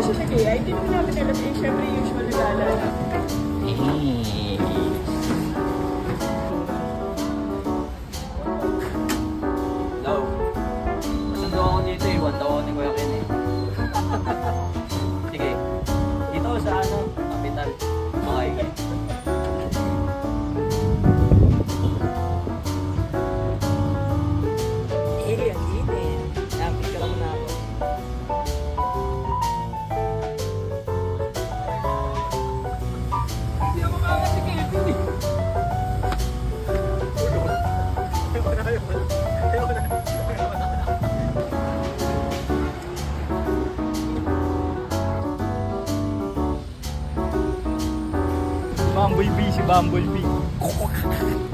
Sige, ay hindi naman namin alam eh, syempre usual na gala. Hello. Masundo ako dito eh. Ako Bumblebee si Bumblebee.